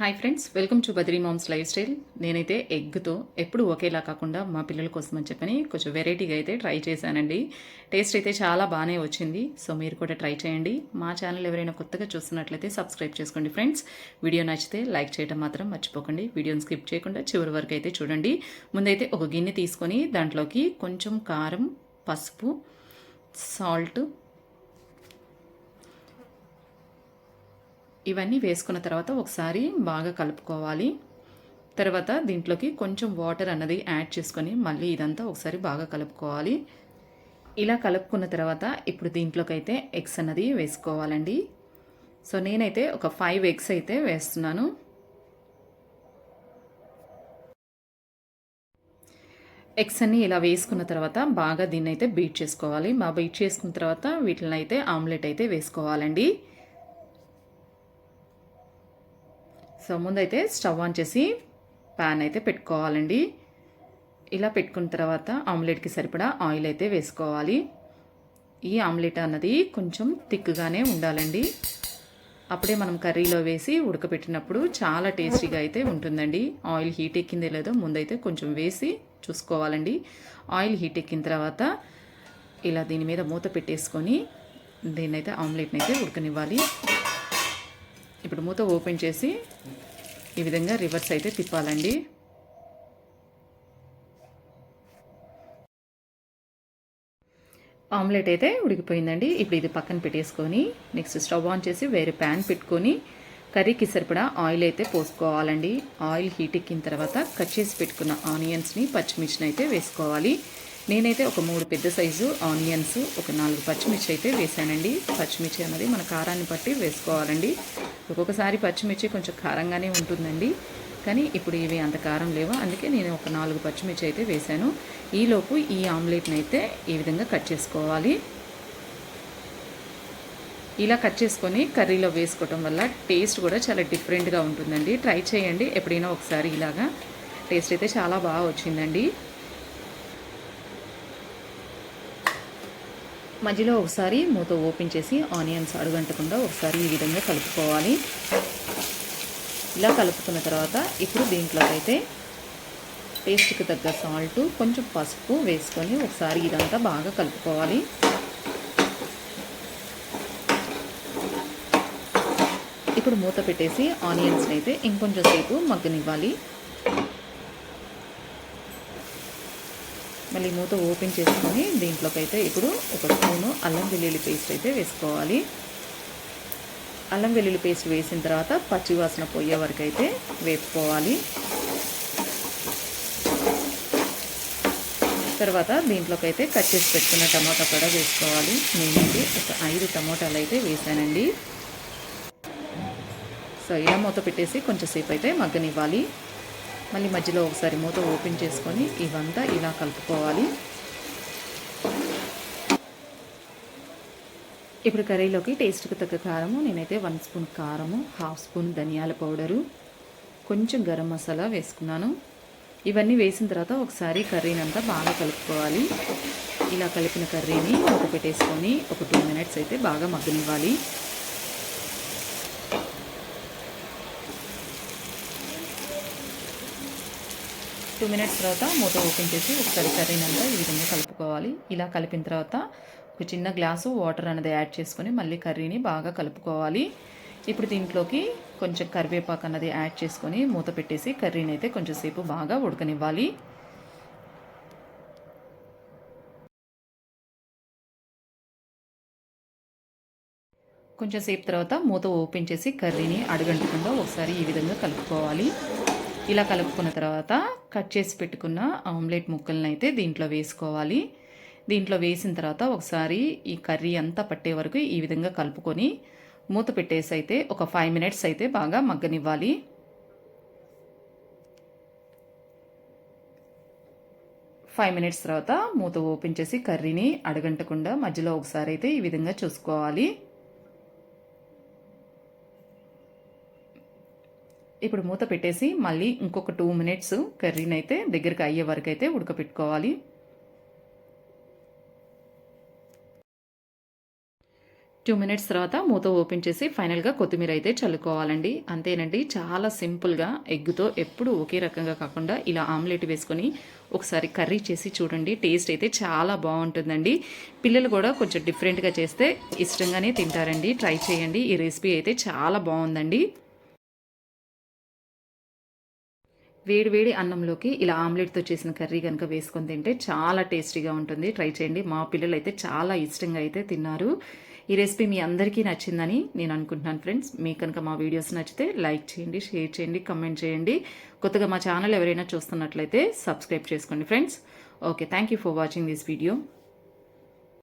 Hi friends welcome to Badri moms lifestyle నేనైతే ఎగ్తో ఎప్పుడు ఒకేలా కాకుండా మా పిల్లల కోసం అని చెప్పని కొంచెం వెరైటీగా అయితే ట్రై చేశానండి. టేస్ట్ అయితే చాలా బాగానే వచ్చింది. సో మీరు కూడా ట్రై చేయండి. మా ఛానల్ ఎవరైనా కొత్తగా చూస్తున్నట్లయితే సబ్స్క్రైబ్ చేసుకోండి ఫ్రెండ్స్ వీడియో నచ్చితే లైక్ చేయడం మాత్రం మర్చిపోకండి. వీడియోని స్కిప్ చేయకుండా చివరి వరకు అయితే చూడండి. ముందైతే ఒక గిన్నె తీసుకొని దాంట్లోకి కొంచెం కారం పసుపు సాల్ట్ ఇవన్నీ వేసుకున్న తర్వాత ఒకసారి బాగా కలుపుకోవాలి. తర్వాత దీంట్లోకి కొంచెం వాటర్ అన్నది యాడ్ చేసుకొని మళ్ళీ ఇదంతా ఒకసారి బాగా కలుపుకోవాలి. ఇలా కలుపుకున్న తర్వాత ఇప్పుడు దీంట్లోకి అయితే ఎగ్స్ అన్నది వేసుకోవాలండి. సో నేనైతే ఒక ఫైవ్ ఎగ్స్ అయితే వేస్తున్నాను. ఎగ్స్ అన్ని ఇలా వేసుకున్న తర్వాత బాగా దీన్ని అయితే బీట్ చేసుకోవాలి. మా బీట్ చేసుకున్న తర్వాత వీటిని అయితే ఆమ్లెట్ అయితే వేసుకోవాలండి. సో ముందైతే స్టవ్ ఆన్ చేసి ప్యాన్ అయితే పెట్టుకోవాలండి. ఇలా పెట్టుకున్న తర్వాత ఆమ్లెట్కి సరిపడా ఆయిల్ అయితే వేసుకోవాలి. ఈ ఆమ్లెట్ అన్నది కొంచెం థిక్గానే ఉండాలండి. అప్పుడే మనం కర్రీలో వేసి ఉడకబెట్టినప్పుడు చాలా టేస్టీగా అయితే ఉంటుందండి. ఆయిల్ హీట్ ఎక్కిందే లేదో ముందైతే కొంచెం వేసి చూసుకోవాలండి. ఆయిల్ హీట్ ఎక్కిన తర్వాత ఇలా దీని మీద మూత పెట్టేసుకొని దీన్నైతే ఆమ్లెట్ని అయితే ఉడకనివ్వాలి. ఇప్పుడు మూత ఓపెన్ చేసి ఈ విధంగా రివర్స్ అయితే తిప్పాలండి. ఆమ్లెట్ అయితే ఉడికిపోయిందండి. ఇప్పుడు ఇది పక్కన పెట్టేసుకొని నెక్స్ట్ స్టవ్ ఆన్ చేసి వేరే ప్యాన్ పెట్టుకొని కర్రీకి సరిపడా ఆయిల్ అయితే పోసుకోవాలండి. ఆయిల్ హీట్ ఎక్కిన తర్వాత కట్ చేసి పెట్టుకున్న ఆనియన్స్ని పచ్చిమిర్చిని అయితే వేసుకోవాలి. నేనైతే ఒక మూడు పెద్ద సైజు ఆనియన్స్ ఒక నాలుగు పచ్చిమిర్చి అయితే వేసానండి. పచ్చిమిర్చి అనేది మన కారాన్ని బట్టి వేసుకోవాలండి. ఒక్కొక్కసారి పచ్చిమిర్చి కొంచెం కారంగానే ఉంటుందండి. కానీ ఇప్పుడు ఇవి అంత కారం లేవు. అందుకే నేను ఒక నాలుగు పచ్చిమిర్చి అయితే వేశాను. ఈలోపు ఈ ఆమ్లెట్ని అయితే ఈ విధంగా కట్ చేసుకోవాలి. ఇలా కట్ చేసుకొని కర్రీలో వేసుకోవటం వల్ల టేస్ట్ కూడా చాలా డిఫరెంట్గా ఉంటుందండి. ట్రై చేయండి. ఎప్పుడైనా ఒకసారి ఇలాగా. టేస్ట్ అయితే చాలా బాగా వచ్చిందండి. మధ్యలో ఒకసారి మూత ఓపెన్ చేసి ఆనియన్స్ అడుగంటకుండా ఒకసారి ఈ విధంగా కలుపుకోవాలి. ఇలా కలుపుకున్న తర్వాత ఇప్పుడు దీంట్లోకి అయితే టేస్ట్కి తగ్గ సాల్ట్ కొంచెం పసుపు వేసుకొని ఒకసారి ఇదంతా బాగా కలుపుకోవాలి. ఇప్పుడు మూత పెట్టేసి ఆనియన్స్ని అయితే ఇంకొంచెం సేపు మగ్గనివ్వాలి. మళ్ళీ మూత ఓపెన్ చేసుకొని దీంట్లోకి అయితే ఇప్పుడు ఒక స్పూను అల్లం వెల్లుల్లి పేస్ట్ అయితే వేసుకోవాలి. అల్లం వెల్లుల్లి పేస్ట్ వేసిన తర్వాత పచ్చివాసన పోయే వరకు అయితే వేపుకోవాలి. తర్వాత దీంట్లోకి అయితే కట్ చేసి పెట్టుకున్న టమాటా కూడా వేసుకోవాలి. నేనైతే ఒక ఐదు టమాటాలు అయితే వేసానండి. సో ఇలా మూత పెట్టేసి కొంచెంసేపు అయితే మగ్గనివ్వాలి. మళ్ళీ మధ్యలో ఒకసారి మూత ఓపెన్ చేసుకొని ఇవంతా ఇలా కలుపుకోవాలి. ఇప్పుడు కర్రీలోకి టేస్ట్కి తగ్గ కారము నేనైతే వన్ స్పూన్ కారము హాఫ్ స్పూన్ ధనియాల పౌడరు కొంచెం గరం మసాలా వేసుకున్నాను. ఇవన్నీ వేసిన తర్వాత ఒకసారి కర్రీని అంతా బాగా కలుపుకోవాలి. ఇలా కలిపిన కర్రీని ఒక పెట్టేసుకొని ఒక టూ మినిట్స్ అయితే బాగా మగ్గనివ్వాలి. టూ మినిట్స్ తర్వాత మూత ఓపెన్ చేసి ఒకసారి కర్రీనంతా ఈ విధంగా కలుపుకోవాలి. ఇలా కలిపిన తర్వాత ఒక చిన్న గ్లాసు వాటర్ అనేది యాడ్ చేసుకొని మళ్ళీ కర్రీని బాగా కలుపుకోవాలి. ఇప్పుడు దీంట్లోకి కొంచెం కరివేపాకు అన్నది యాడ్ చేసుకొని మూత పెట్టేసి కర్రీని అయితే కొంచెం సేపు బాగా ఉడకనివ్వాలి. కొంచెం సేపు తర్వాత మూత ఓపెన్ చేసి కర్రీని అడగంటకుండా ఒకసారి ఈ విధంగా కలుపుకోవాలి. ఇలా కలుపుకున్న తర్వాత కట్ చేసి పెట్టుకున్న ఆమ్లెట్ ముక్కలను అయితే దీంట్లో వేసుకోవాలి. దీంట్లో వేసిన తర్వాత ఒకసారి ఈ కర్రీ అంతా పట్టే వరకు ఈ విధంగా కలుపుకొని మూత పెట్టేసి అయితే ఒక ఫైవ్ మినిట్స్ అయితే బాగా మగ్గనివ్వాలి. ఫైవ్ మినిట్స్ తర్వాత మూత ఓపెన్ చేసి కర్రీని అడగంటకుండా మధ్యలో ఒకసారి అయితే ఈ విధంగా చూసుకోవాలి. ఇప్పుడు మూత పెట్టేసి మళ్ళీ ఇంకొక టూ మినిట్స్ కర్రీని అయితే దగ్గరికి అయ్యే వరకు అయితే ఉడకపెట్టుకోవాలి. టూ మినిట్స్ తర్వాత మూత ఓపెన్ చేసి ఫైనల్గా కొత్తిమీర అయితే చల్లుకోవాలండి. అంతేనండి చాలా సింపుల్గా ఎగ్గుతో ఎప్పుడు ఒకే రకంగా కాకుండా ఇలా ఆమ్లెట్ వేసుకొని ఒకసారి కర్రీ చేసి చూడండి. టేస్ట్ అయితే చాలా బాగుంటుందండి. పిల్లలు కూడా కొంచెం డిఫరెంట్గా చేస్తే ఇష్టంగానే తింటారండి. ట్రై చేయండి. ఈ రెసిపీ అయితే చాలా బాగుందండి. వేడివేడి అన్నంలోకి ఇలా ఆమ్లెట్తో చేసిన కర్రీ కనుక వేసుకొని తింటే చాలా టేస్టీగా ఉంటుంది. ట్రై చేయండి. మా పిల్లలు అయితే చాలా ఇష్టంగా అయితే తిన్నారు. ఈ రెసిపీ మీ అందరికీ నచ్చిందని నేను అనుకుంటున్నాను ఫ్రెండ్స్. మీకు కనుక మా వీడియోస్ నచ్చితే లైక్ చేయండి షేర్ చేయండి కమెంట్ చేయండి. కొత్తగా మా ఛానల్ ఎవరైనా చూస్తున్నట్లయితే సబ్స్క్రైబ్ చేసుకోండి friends. Okay thank you for watching this video.